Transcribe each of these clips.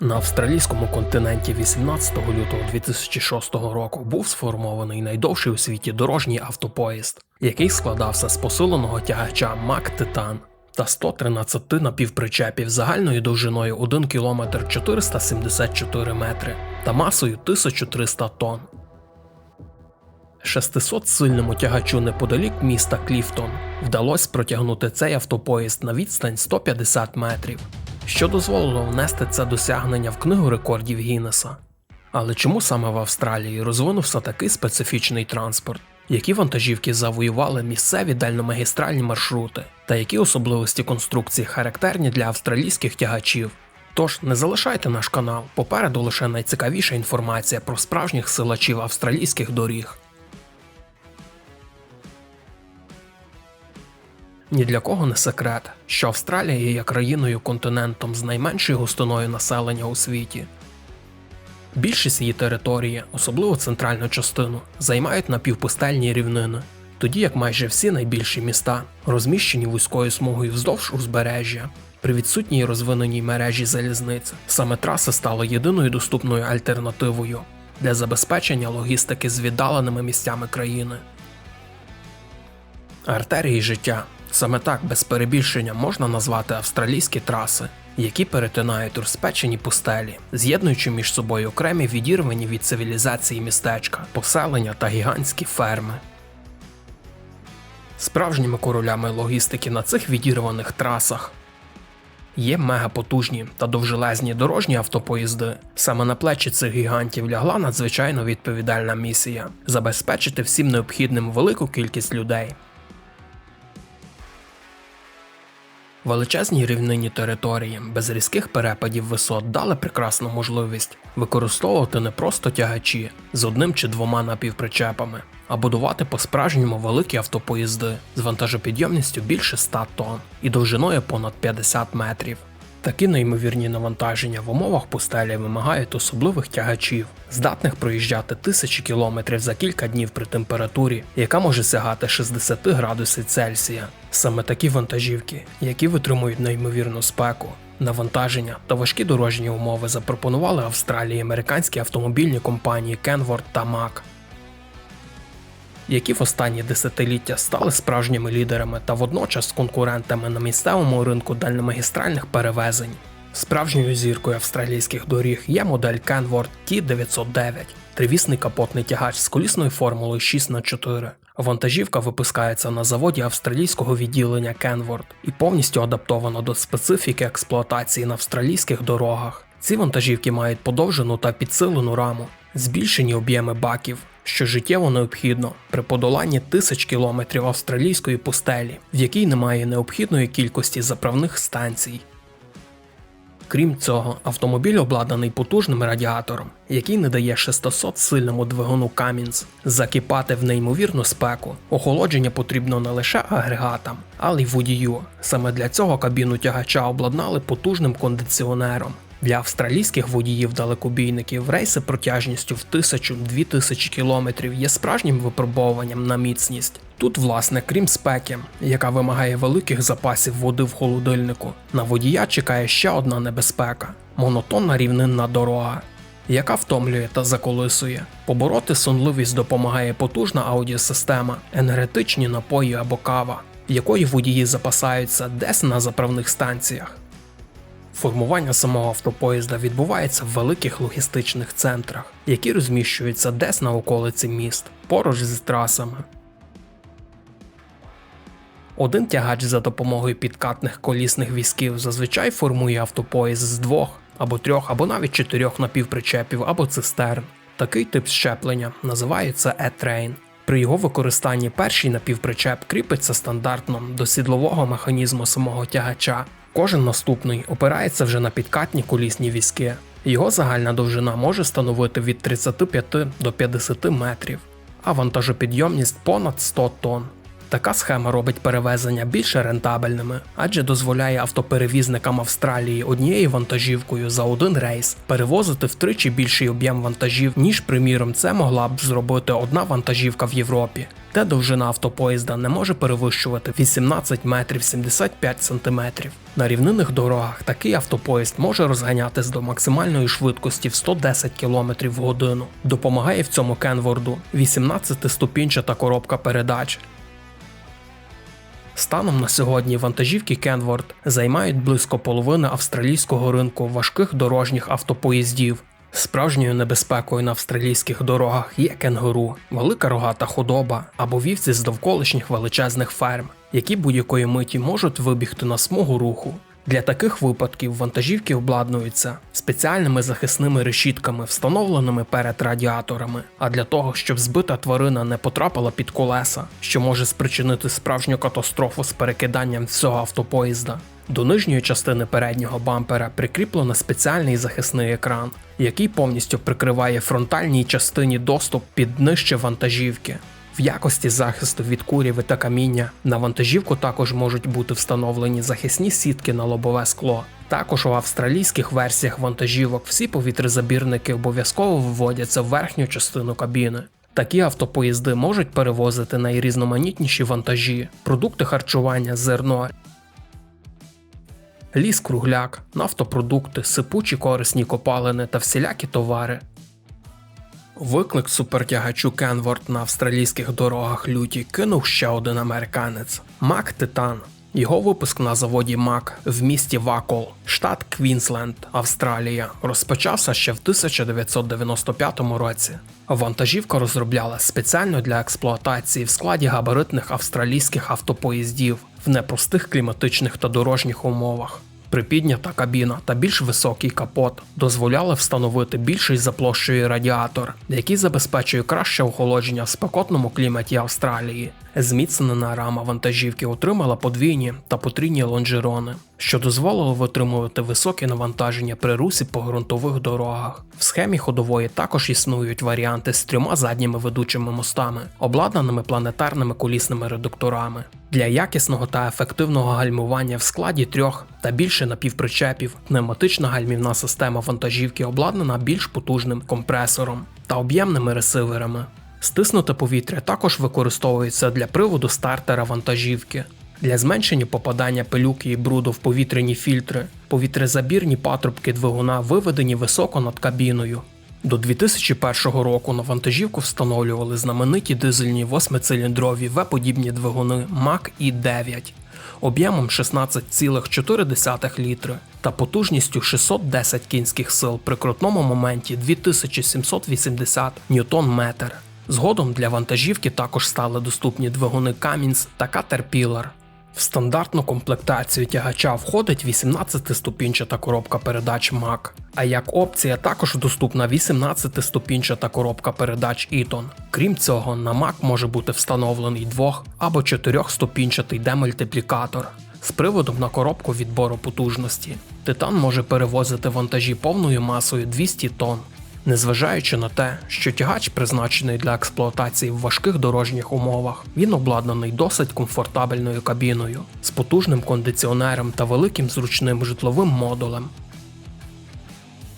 На австралійському континенті 18 лютого 2006 року був сформований найдовший у світі дорожній автопоїзд, який складався з посиленого тягача Мак Титан та 113 напівпричепів загальною довжиною 1 км 474 метри та масою 1300 тонн. 600-сильному тягачу неподалік міста Кліфтон вдалося протягнути цей автопоїзд на відстань 150 метрів, що дозволило внести це досягнення в книгу рекордів Гіннеса. Але чому саме в Австралії розвинувся такий специфічний транспорт? Які вантажівки завоювали місцеві дальномагістральні маршрути, та які особливості конструкції характерні для австралійських тягачів? Тож не залишайте наш канал, попереду лише найцікавіша інформація про справжніх силачів австралійських доріг. Ні для кого не секрет, що Австралія є країною континентом з найменшою густиною населення у світі. Більшість її території, особливо центральну частину, займають напівпустельні рівнини, тоді як майже всі найбільші міста розміщені вузькою смугою вздовж узбережжя. При відсутній розвиненій мережі залізниць саме траси стали єдиною доступною альтернативою для забезпечення логістики з віддаленими місцями країни. Артерії життя саме так без перебільшення можна назвати австралійські траси, які перетинають розпечені пустелі, з'єднуючи між собою окремі відірвані від цивілізації містечка, поселення та гігантські ферми. Справжніми королями логістики на цих відірваних трасах є мегапотужні та довжелезні дорожні автопоїзди. Саме на плечі цих гігантів лягла надзвичайно відповідальна місія забезпечити всім необхідним велику кількість людей. Величезні рівнинні території без різких перепадів висот дали прекрасну можливість використовувати не просто тягачі з одним чи двома напівпричепами, а будувати по-справжньому великі автопоїзди з вантажопідйомністю більше 100 тонн і довжиною понад 50 метрів. Такі неймовірні навантаження в умовах пустелі вимагають особливих тягачів, здатних проїжджати тисячі кілометрів за кілька днів при температурі, яка може сягати 60 градусів Цельсія. Саме такі вантажівки, які витримують неймовірну спеку, навантаження та важкі дорожні умови запропонували Австралії американські автомобільні компанії Kenworth та Mack які в останні десятиліття стали справжніми лідерами та водночас конкурентами на місцевому ринку дальномагістральних перевезень. Справжньою зіркою австралійських доріг є модель Kenworth T909, тривісний капотний тягач з колісною формулою 6х4. Вантажівка випускається на заводі австралійського відділення Kenworth і повністю адаптована до специфіки експлуатації на австралійських дорогах. Ці вантажівки мають подовжену та підсилену раму, збільшені об'єми баків, що життєво необхідно при подоланні тисяч кілометрів австралійської пустелі, в якій немає необхідної кількості заправних станцій. Крім цього, автомобіль обладнаний потужним радіатором, який не дає 600 сильному двигуну Cummins закипати в неймовірну спеку. Охолодження потрібно не лише агрегатам, але й водію. Саме для цього кабіну тягача обладнали потужним кондиціонером. Для австралійських водіїв-далекобійників рейси протяжністю в 1000-2000 кілометрів є справжнім випробовуванням на міцність. Тут, власне, крім спеки, яка вимагає великих запасів води в холодильнику, на водія чекає ще одна небезпека монотонна рівнинна дорога, яка втомлює та заколисує. Побороти сонливість допомагає потужна аудіосистема, енергетичні напої або кава, якої водії запасаються десь на заправних станціях. Формування самого автопоїзда відбувається в великих логістичних центрах, які розміщуються десь на околиці міст, поруч з трасами. Один тягач за допомогою підкатних колісних візків зазвичай формує автопоїзд з двох або трьох, або навіть чотирьох напівпричепів або цистерн. Такий тип щеплення називається E-Train. При його використанні перший напівпричеп кріпиться стандартно до сідлового механізму самого тягача. Кожен наступний опирається вже на підкатні колісні візки. Його загальна довжина може становити від 35 до 50 метрів, а вантажопідйомність понад 100 тонн. Така схема робить перевезення більше рентабельними, адже дозволяє автоперевізникам Австралії однією вантажівкою за один рейс перевозити втричі більший об'єм вантажів, ніж, приміром, це могла б зробити одна вантажівка в Європі, де довжина автопоїзда не може перевищувати 18 метрів 75 сантиметрів. На рівнинних дорогах такий автопоїзд може розганятись до максимальної швидкості в 110 км в годину. Допомагає в цьому Кенворду 18-ступінчата коробка передач. Станом на сьогодні вантажівки Кенворд займають близько половини австралійського ринку важких дорожніх автопоїздів. Справжньою небезпекою на австралійських дорогах є кенгуру, велика рогата худоба або вівці з довколишніх величезних ферм, які будь-якої миті можуть вибігти на смугу руху. Для таких випадків вантажівки обладнуються спеціальними захисними решітками, встановленими перед радіаторами. А для того, щоб збита тварина не потрапила під колеса, що може спричинити справжню катастрофу з перекиданням всього автопоїзда. До нижньої частини переднього бампера прикріплено спеціальний захисний екран, який повністю прикриває фронтальній частині доступ під нижче вантажівки. В якості захисту від куряви та каміння на вантажівку також можуть бути встановлені захисні сітки на лобове скло. Також у австралійських версіях вантажівок всі повітрезабірники обов'язково вводяться в верхню частину кабіни. Такі автопоїзди можуть перевозити найрізноманітніші вантажі, продукти харчування, зерно, ліс кругляк, нафтопродукти, сипучі корисні копалини та всілякі товари. Виклик супертягачу Кенворд на австралійських дорогах люті кинув ще один американець Мак Титан. Його випуск на заводі Мак в місті Вакол, штат Квінсленд, Австралія, розпочався ще в 1995 році. Вантажівка розроблялась спеціально для експлуатації в складі габаритних австралійських автопоїздів в непростих кліматичних та дорожніх умовах. Припіднята кабіна та більш високий капот дозволяли встановити більший за площею радіатор, який забезпечує краще охолодження в спекотному кліматі Австралії. Зміцнена рама вантажівки отримала подвійні та потрійні лонжерони, що дозволило витримувати високі навантаження при русі по ґрунтових дорогах. В схемі ходової також існують варіанти з трьома задніми ведучими мостами, обладнаними планетарними колісними редукторами. Для якісного та ефективного гальмування в складі трьох та більше напівпричепів пневматична гальмівна система вантажівки обладнана більш потужним компресором та об'ємними ресиверами. Стиснуте повітря також використовується для приводу стартера вантажівки. Для зменшення попадання пилюки і бруду в повітряні фільтри, повітрезабірні патрубки двигуна виведені високо над кабіною. До 2001 року на вантажівку встановлювали знамениті дизельні восьмициліндрові В-подібні двигуни МАК і 9 об'ємом 16,4 літри та потужністю 610 кінських сил при крутному моменті 2780 ньютон-метр. Згодом для вантажівки також стали доступні двигуни Cummins та Caterpillar. В стандартну комплектацію тягача входить 18-ступінчата коробка передач MAC, а як опція також доступна 18-ступінчата коробка передач Eaton. Крім цього, на MAC може бути встановлений 2 або 4-ступінчатий демультиплікатор з приводом на коробку відбору потужності. Титан може перевозити вантажі повною масою 200 тонн. Незважаючи на те, що тягач призначений для експлуатації в важких дорожніх умовах, він обладнаний досить комфортабельною кабіною з потужним кондиціонером та великим зручним житловим модулем.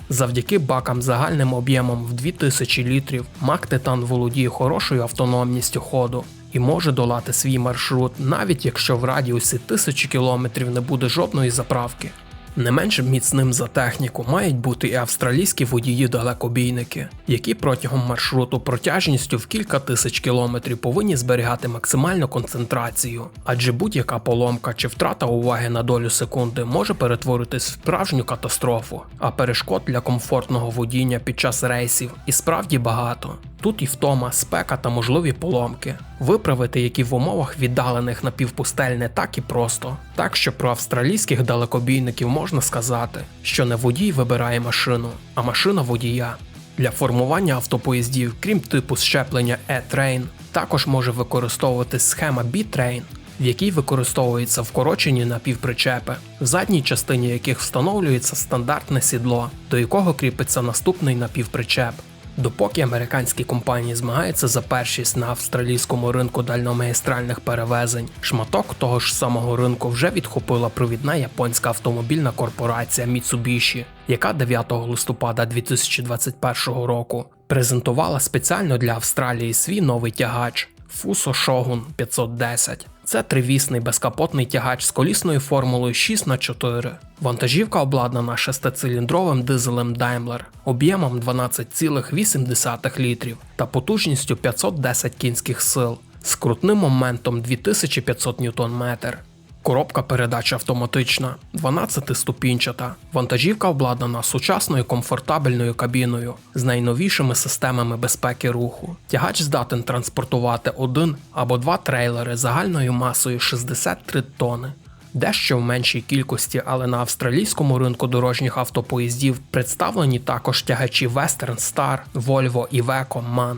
Завдяки бакам загальним об'ємом в 2000 літрів Мак Титан володіє хорошою автономністю ходу і може долати свій маршрут, навіть якщо в радіусі тисячі кілометрів не буде жодної заправки. Не менш міцним за техніку мають бути і австралійські водії-далекобійники, які протягом маршруту протяжністю в кілька тисяч кілометрів повинні зберігати максимальну концентрацію, адже будь-яка поломка чи втрата уваги на долю секунди може перетворитись в справжню катастрофу, а перешкод для комфортного водіння під час рейсів і справді багато. Тут і втома, спека та можливі поломки, виправити які в умовах віддалених на півпустель не так і просто. Так що про австралійських далекобійників можна сказати, що не водій вибирає машину, а машина водія. Для формування автопоїздів, крім типу щеплення E-Train, також може використовувати схема B-Train, в якій використовуються вкорочені напівпричепи, в задній частині яких встановлюється стандартне сідло, до якого кріпиться наступний напівпричеп. Допоки американські компанії змагаються за першість на австралійському ринку дальномагістральних перевезень, шматок того ж самого ринку вже відхопила провідна японська автомобільна корпорація Mitsubishi, яка 9 листопада 2021 року презентувала спеціально для Австралії свій новий тягач Fuso Shogun 510. Це тривісний безкапотний тягач з колісною формулою 6х4. Вантажівка обладнана шестициліндровим дизелем Daimler об'ємом 12,8 літрів та потужністю 510 кінських сил з крутним моментом 2500 Нм. Коробка передач автоматична, 12-ступінчата. Вантажівка обладнана сучасною комфортабельною кабіною з найновішими системами безпеки руху. Тягач здатен транспортувати один або два трейлери загальною масою 63 тони. Дещо в меншій кількості, але на австралійському ринку дорожніх автопоїздів представлені також тягачі Western Star, Volvo Iveco MAN.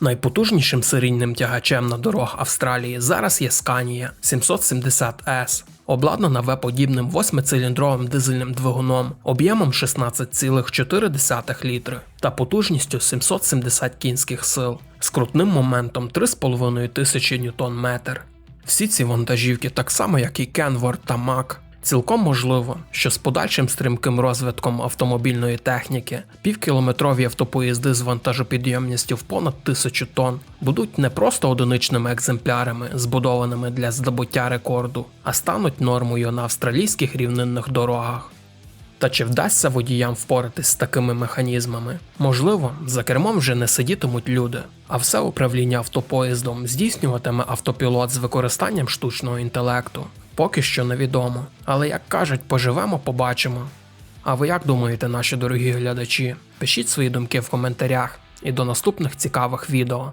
Найпотужнішим серійним тягачем на дорогах Австралії зараз є Scania 770S, обладнана V-подібним 8-циліндровим дизельним двигуном об'ємом 16,4 літри та потужністю 770 кінських сил з крутним моментом 3,5 тисячі ньютон-метр. Всі ці вантажівки, так само як і Kenworth та Mack, Цілком можливо, що з подальшим стрімким розвитком автомобільної техніки півкілометрові автопоїзди з вантажопідйомністю в понад тисячу тонн будуть не просто одиничними екземплярами, збудованими для здобуття рекорду, а стануть нормою на австралійських рівнинних дорогах. Та чи вдасться водіям впоратись з такими механізмами? Можливо, за кермом вже не сидітимуть люди, а все управління автопоїздом здійснюватиме автопілот з використанням штучного інтелекту. Поки що невідомо. Але як кажуть, поживемо, побачимо. А ви як думаєте, наші дорогі глядачі? Пишіть свої думки в коментарях і до наступних цікавих відео.